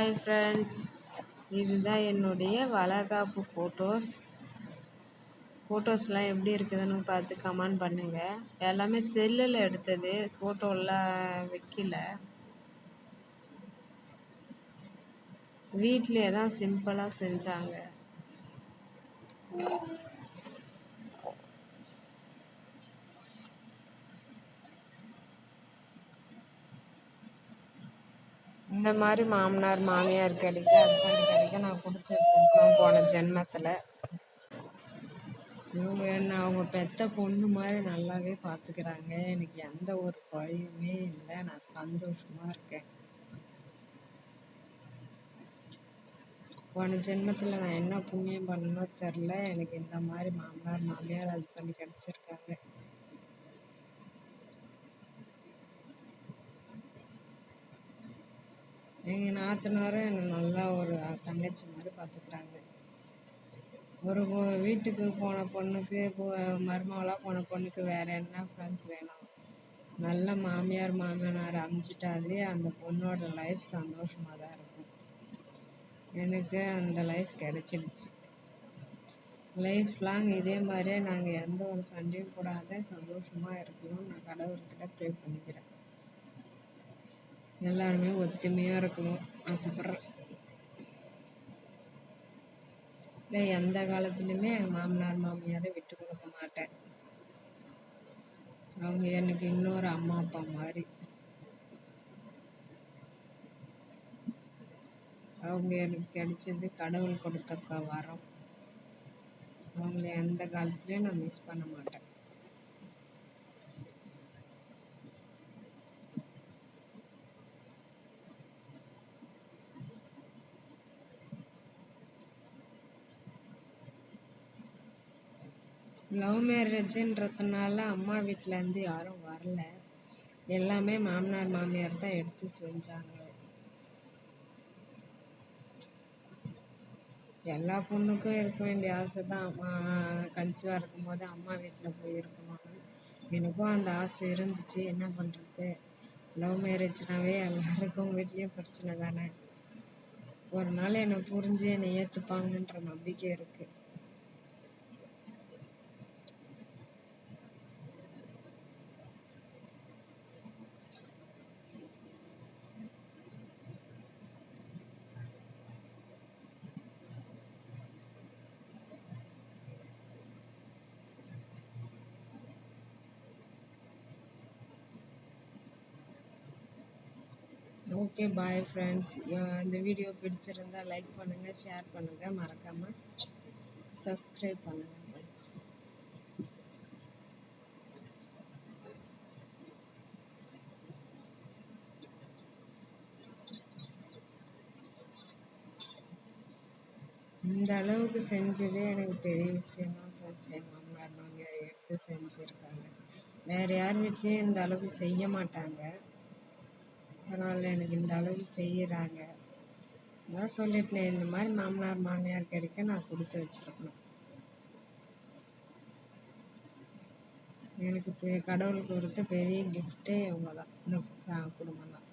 Hi friends இதுதான் என்னுடைய வளகாப்பு ஃபோட்டோஸ் ஃபோட்டோஸ்லாம் எப்படி இருக்குதுன்னு பார்த்து கமெண்ட் பண்ணுங்கள் எல்லாமே செல்லில் எடுத்தது. ஃபோட்டோலாம் வைக்கல. வீட்டிலே தான் சிம்பிளாக செஞ்சாங்க. இந்த மாதிரி மாமனார் மாமியார் கிடைக்க ஹஸ்பண்ட் கிடைக்க நான் கொடுத்து வச்சிருக்கேன் போன ஜென்மத்தில். இவங்க என்ன அவங்க பெத்த பொண்ணு மாதிரி நல்லாவே பார்த்துக்கிறாங்க எனக்கு எந்த ஒரு குறையுமே இல்லை. நான் சந்தோஷமாக இருக்கேன். போன ஜென்மத்தில் நான் என்ன புண்ணியம் பண்ணனோ தெரில எனக்கு இந்த மாதிரி மாமனார் மாமியார் ஹஸ்பண்ட் கிடச்சிருக்காங்க எங்கள் நாத்தனாரும் என்னை நல்லா ஒரு தங்கச்சி மாதிரி பார்த்துக்குறாங்க. ஒரு வீட்டுக்கு போன பொண்ணுக்கு மருமகளாக போன பொண்ணுக்கு வேறு என்ன ஃப்ரெண்ட்ஸ் வேணும்? நல்ல மாமியார் மாமனார் அமைச்சிட்டாலே அந்த பொண்ணோட லைஃப் சந்தோஷமாக தான் இருக்கும். எனக்கு அந்த லைஃப் கிடச்சிடுச்சு லைஃப் லாங் இதே மாதிரியே நாங்கள் எந்த ஒரு சண்டையும் கூடாத சந்தோஷமாக இருக்கணும்னு நான் கடவுள்கிட்ட ப்ரே பண்ணிக்கிறேன். எல்லாருமே ஒத்துமையாக இருக்கணும். ஆசைப்பட்றேன் இல்லை எந்த காலத்துலையுமே எங்கள் மாமனார் மாமியாரை விட்டு கொடுக்க மாட்டேன். அவங்க எனக்கு இன்னொரு அம்மா அப்பா மாதிரி. அவங்க எனக்கு கிடைச்சது கடவுள் கொடுத்த வரம் அவங்கள எந்த காலத்துலேயும் நான் மிஸ் பண்ண மாட்டேன். லவ் மேரேஜுன்றதுனால அம்மா வீட்டிலேருந்து யாரும் வரல. எல்லாமே மாமனார் மாமியார் தான் எடுத்து செஞ்சாங்க. எல்லா பொண்ணுக்கும் இருக்க வேண்டிய ஆசை தான். அம்மா கன்சீவாக இருக்கும்போது அம்மா வீட்டில் போய் இருக்கணும்னு. எனக்கும் அந்த ஆசை இருந்துச்சு. என்ன பண்ணுறது லவ் மேரேஜ்னாவே எல்லாருக்கும் வீட்லேயும் பிரச்சனை தானே? ஒரு நாள் என்னை புரிஞ்சு என்னை ஏற்றுப்பாங்கன்ற நம்பிக்கை இருக்குது ஓகே பாய் ஃப்ரெண்ட்ஸ் இந்த வீடியோ பிடிச்சிருந்தா லைக் பண்ணுங்கள் ஷேர் பண்ணுங்கள் மறக்காமல் சப்ஸ்கிரைப் பண்ணுங்கள் ஃப்ரெண்ட்ஸ் இந்த அளவுக்கு செஞ்சதே எனக்கு பெரிய விஷயம் தான் ஃப்ரெண்ட்ஸ் என் மாமனார் மாமியார் எடுத்து செஞ்சுருக்காங்க. வேறு யார் வீட்லேயும் இந்த அளவுக்கு செய்ய மாட்டாங்க. பரவாயில்ல எனக்கு இந்த அளவுக்கு செய்கிறாங்க அதான் சொல்லிட்டேன் இந்த மாதிரி மாமனார் மாமியார் கிடைக்க நான் கொடுத்து வச்சிருக்கணும். எனக்கு கடவுளுக்கு கொடுத்த பெரிய கிஃப்டே இவங்க தான் இந்த குடும்பம் தான்